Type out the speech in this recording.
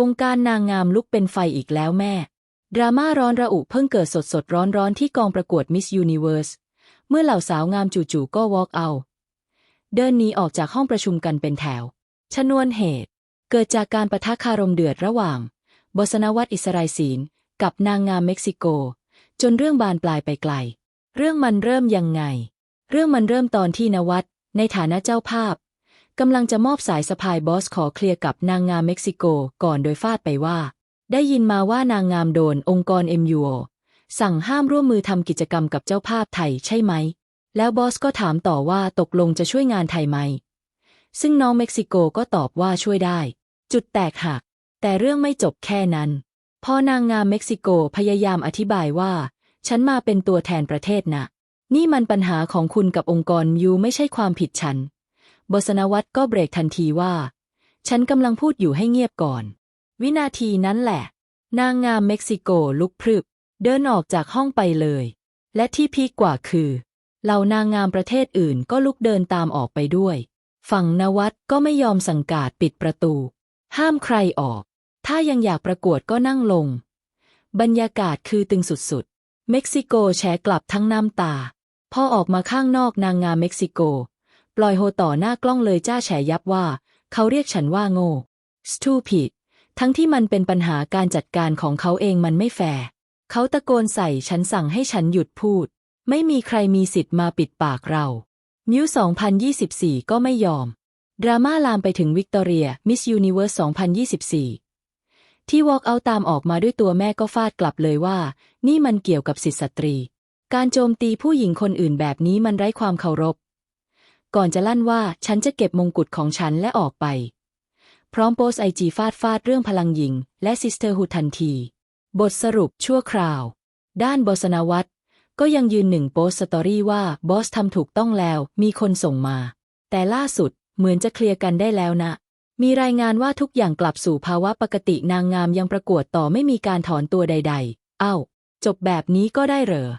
วงการนางงามลุกเป็นไฟอีกแล้วแม่ ดราม่าร้อนระอุเพิ่งเกิดสดสดร้อนร้อนที่กองประกวด Miss Universe เมื่อเหล่าสาวงามจู่ๆก็ walk out เดินหนีออกจากห้องประชุมกันเป็นแถว ชนวนเหตุ เกิดจากการประทะคารมเดือดระหว่าง บสนวัตอิสราศีลกับนางงามเม็กซิโก จนเรื่องบานปลายไปไกล เรื่องมันเริ่มยังไง เรื่องมันเริ่มตอนที่นวัตในฐานะเจ้าภาพ กำลังจะมอบสายสะพายบอสขอเคลียร์กับนางงามเม็กซิโกก่อนโดยฟาดไปว่า ได้ยินมาว่านางงามโดนองค์กร MUO สั่งห้ามร่วมมือทำกิจกรรมกับเจ้าภาพไทยใช่ไหม แล้วบอสก็ถามต่อว่าตกลงจะช่วยงานไทยไหม ซึ่งน้องเม็กซิโกก็ตอบว่าช่วยได้ จุดแตกหัก แต่เรื่องไม่จบแค่นั้น พอนางงามเม็กซิโกพยายามอธิบายว่า ฉันมาเป็นตัวแทนประเทศนะนี่มันปัญหาของคุณกับองค์กรยูไม่ใช่ความผิดฉัน บสนวัตก็เบรกทันทีว่า ฉันกำลังพูดอยู่ให้เงียบก่อน วินาทีนั้นแหละ นางงามเม็กซิโกลุกพรึบ เดินออกจากห้องไปเลย และที่พีกกว่าคือเหล่านางงามประเทศอื่นก็ลุกเดินตามออกไปด้วย ฝั่งนวัตก็ไม่ยอมสังกาดปิดประตู ห้ามใครออก ถ้ายังอยากประกวดก็นั่งลง บรรยากาศคือตึงสุดๆ เม็กซิโกแฉกลับทั้งน้ำตา พอออกมาข้างนอกนางงามเม็กซิโก ปล่อยโฮต่อหน้ากล้องเลยจ้าแฉยับว่า เขาเรียกฉันว่าโง่ stupid ทั้งที่มันเป็นปัญหาการจัดการของเขาเองมันไม่แฟร์เขาตะโกนใส่ฉันสั่งให้ฉันหยุดพูด ไม่มีใครมีสิทธิ์มาปิดปากเรามิว2024 ก็ไม่ยอม ดราม่าลามไปถึงวิกตอเรียมิสยูนิเวอร์ส2024 ที่วอล์กเอาตามออกมาด้วยตัวแม่ก็ฟาดกลับเลยว่า นี่มันเกี่ยวกับสิทธิสตรี การโจมตีผู้หญิงคนอื่นแบบนี้มันไร้ความเคารพ ก่อนจะลั่นว่าฉันจะเก็บมงกุฎของฉันและออกไป พร้อมโพสไอจีฟาดฟาดเรื่องพลังหญิง และซิสเตอร์ฮูทันที บทสรุปชั่วคราว ด้านบอสนวัตก็ยังยืนหนึ่งโพสต์สตอรี่ว่าบอสทำถูกต้องแล้วมีคนส่งมา แต่ล่าสุดเหมือนจะเคลียร์กันได้แล้วนะ มีรายงานว่าทุกอย่างกลับสู่ภาวะปกตินางงามยังประกวดต่อไม่มีการถอนตัวใด ๆ เอ้า จบแบบนี้ก็ได้เหรอ